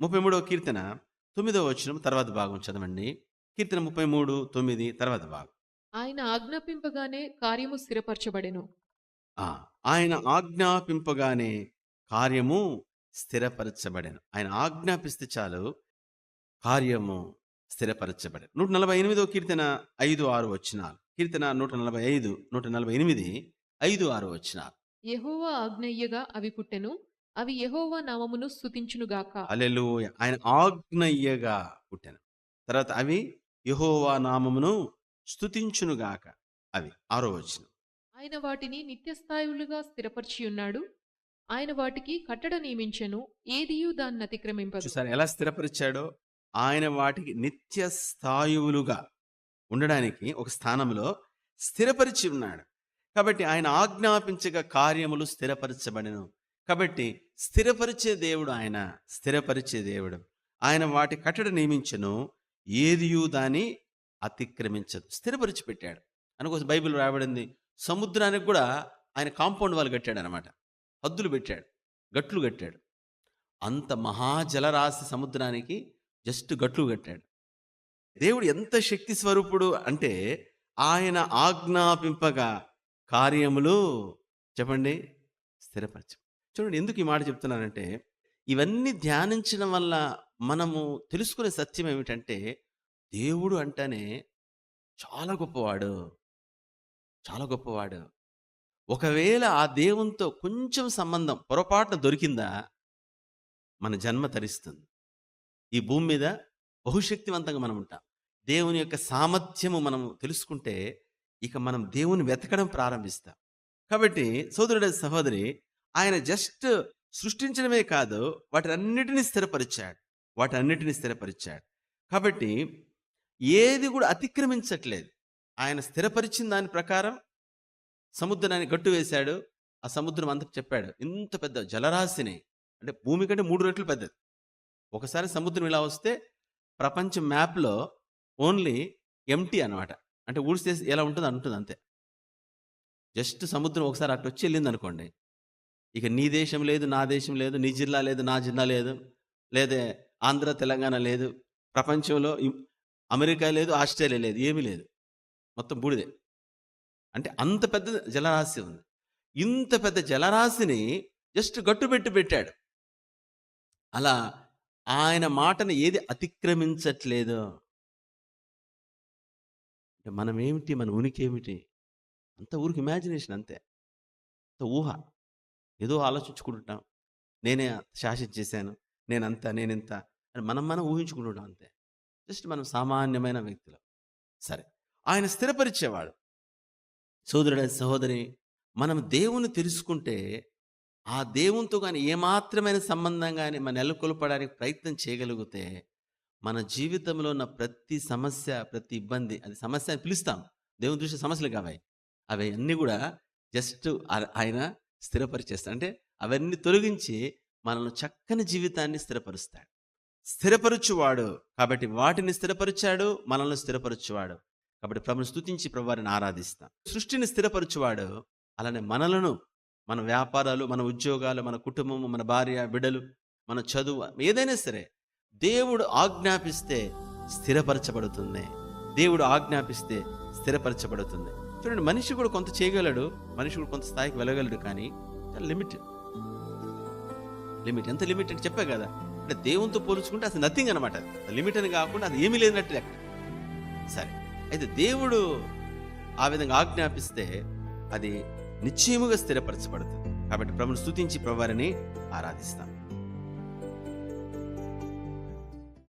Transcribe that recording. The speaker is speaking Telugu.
ముప్పై మూడవ కీర్తన తొమ్మిదవ వచనం తర్వాత భాగం చదవండి. కీర్తన ముప్పై మూడు తొమ్మిది తర్వాత భాగం. ఆయన ఆజ్ఞాపింపగానే కార్యము స్థిరపరచబడెను. ఆ, ఆయన ఆజ్ఞాపింపగానే కార్యము స్థిరపరచబడెను. ఆయన ఆజ్ఞాపిస్తే చాలు కార్యము స్థిరపరచబడెను. నూట నలభై ఎనిమిదో కీర్తన ఐదు ఆరు వచ్చినాలు కీర్తన నూట నలభై ఐదు నూట నలభై ఎనిమిది ఐదు ఆరు వచ్చినాలు యెహోవా ఆజ్ఞయ్యగా అవి పుట్టెను. అవి యెహోవా నామమును స్తుతించునుగాక అలెలుయ ఆయన ఆజ్ఞయ్యగా పుట్టాను. తర్వాత అవి యెహోవా నామమును స్తుతించునుగాక అవి ఆరో వచ్చిన ఆయన వాటిని నిత్యస్థాయులుగా స్థిరపరిచి ఉన్నాడు. ఆయన వాటికి కట్టడ నియమించెను. ఏదియు దాన్ని అతిక్రమింపదు. చూసారు ఎలా స్థిరపరిచాడో? ఆయన వాటికి నిత్య స్థాయువులుగా ఉండడానికి ఒక స్థానంలో స్థిరపరిచి ఉన్నాడు. కాబట్టి ఆయన ఆజ్ఞాపించగా కార్యములు స్థిరపరచబడెను. కాబట్టి స్థిరపరిచే దేవుడు ఆయన స్థిరపరిచే దేవుడు. ఆయన వాటి కట్టడ నియమించను ఏదియు దాని అతిక్రమించదు. స్థిరపరిచి పెట్టాడు. అనుకోసం బైబిల్ రాయబడింది సముద్రానికి కూడా ఆయన కాంపౌండ్ వాళ్ళు కట్టాడు అనమాట హద్దులు పెట్టాడు గట్లు కట్టాడు. అంత మహాజలరాశి సముద్రానికి జస్ట్ గట్లు కట్టాడు. దేవుడు ఎంత శక్తి స్వరూపుడు అంటే ఆయన ఆజ్ఞాపింపగా కార్యములు చెప్పండి స్థిరపరచు చూడండి ఎందుకు ఈ మాట చెప్తున్నానంటే ఇవన్నీ ధ్యానించడం వల్ల మనము తెలుసుకునే సత్యం ఏమిటంటే దేవుడు అంటేనే చాలా గొప్పవాడు. చాలా గొప్పవాడు. ఒకవేళ ఆ దేవునితో కొంచెం సంబంధం పొరపాటున దొరికిందా మన జన్మ తరిస్తుంది. ఈ భూమి మీద బహుశక్తివంతంగా మనం ఉంటాం. దేవుని యొక్క సామర్థ్యము మనం తెలుసుకుంటే ఇక మనం దేవుని వెతకడం ప్రారంభిస్తాం. కాబట్టి సోదరుడ సహోదరి ఆయన జస్ట్ సృష్టించడమే కాదు వాటినన్నిటిని స్థిరపరిచాడు. వాటన్నిటిని స్థిరపరిచాడు. కాబట్టి ఏది కూడా అతిక్రమించట్లేదు. ఆయన స్థిరపరిచిన దాని ప్రకారం సముద్రాన్ని గట్టు వేశాడు. ఆ సముద్రం అంతకు చెప్పాడు. ఇంత పెద్ద జలరాశిని అంటే భూమి కంటే మూడు రెట్లు పెద్దది. ఒకసారి సముద్రం ఇలా వస్తే ప్రపంచ మ్యాప్లో ఓన్లీ ఎంటీ అన్నమాట. అంటే ఊడిస్తే ఎలా ఉంటుంది అంటుంది అంతే జస్ట్ సముద్రం ఒకసారి అటు వచ్చి వెళ్ళింది అనుకోండి ఇక నీ దేశం లేదు నా దేశం లేదు నీ జిల్లా లేదు నా జిల్లా లేదు లేదే ఆంధ్ర తెలంగాణ లేదు ప్రపంచంలో అమెరికా లేదు ఆస్ట్రేలియా లేదు ఏమీ లేదు. మొత్తం బూడిదే. అంటే అంత పెద్ద జలరాశి ఉంది. ఇంత పెద్ద జలరాశిని జస్ట్ గట్టుబెట్టి పెట్టాడు. అలా ఆయన మాటను ఏది అతిక్రమించట్లేదు? అంటే మనం ఏమిటి మన ఉనికి ఏమిటి అంత ఊరికి ఇమాజినేషన్ అంతే. అంత ఊహ. ఏదో ఆలోచించుకుంటుంటాం నేనే శాసించేశాను. నేనంత నేనింత అని మనం మనం ఊహించుకుంటుంటాం అంతే. జస్ట్ మనం సామాన్యమైన వ్యక్తులు. సరే. ఆయన స్థిరపరిచేవాడు. సోదరుడ సహోదరి మనం దేవుని తెలుసుకుంటే ఆ దేవునితో కానీ ఏమాత్రమైన సంబంధం కానీ మన నెలకొల్పడానికి ప్రయత్నం చేయగలిగితే మన జీవితంలో ఉన్న ప్రతి సమస్య ప్రతి ఇబ్బంది అది సమస్య అని పిలుస్తాం. దేవుని దృష్టి సమస్యలు కావాయి. అవి అన్నీ కూడా జస్ట్ ఆయన స్థిరపరిచేస్తాడు. అంటే అవన్నీ తొలగించి మనల్ని చక్కని జీవితాన్ని స్థిరపరుస్తాడు. స్థిరపరచువాడు కాబట్టి వాటిని స్థిరపరిచాడు మనల్ని స్థిరపరచువాడు కాబట్టి ప్రభుని స్తుతించి ప్రభువారిని ఆరాధిస్తాం. సృష్టిని స్థిరపరచువాడు అలానే మనలను మన వ్యాపారాలు మన ఉద్యోగాలు మన కుటుంబము మన భార్య బిడ్డలు మన చదువు ఏదైనా సరే దేవుడు ఆజ్ఞాపిస్తే స్థిరపరచబడుతుంది. దేవుడు ఆజ్ఞాపిస్తే స్థిరపరచబడుతుంది. చూడండి మనిషి కూడా కొంత చేయగలడు మనిషి కూడా కొంత స్థాయికి వెళ్ళగలడు కానీ లిమిట్. లిమిట్. ఎంత లిమిట్ అంటే చెప్పా కదా. అంటే దేవునితో పోల్చుకుంటే అసలు నథింగ్ అనమాట లిమిట్ అని కాకుండా అది ఏమీ లేనట్టు లెక్క సరే. అయితే దేవుడు ఆ విధంగా ఆజ్ఞాపిస్తే అది నిశ్చయముగా స్థిరపరచబడుతుంది. కాబట్టి ప్రభుని స్థుతించి ప్రభువారిని ఆరాధిస్తాం.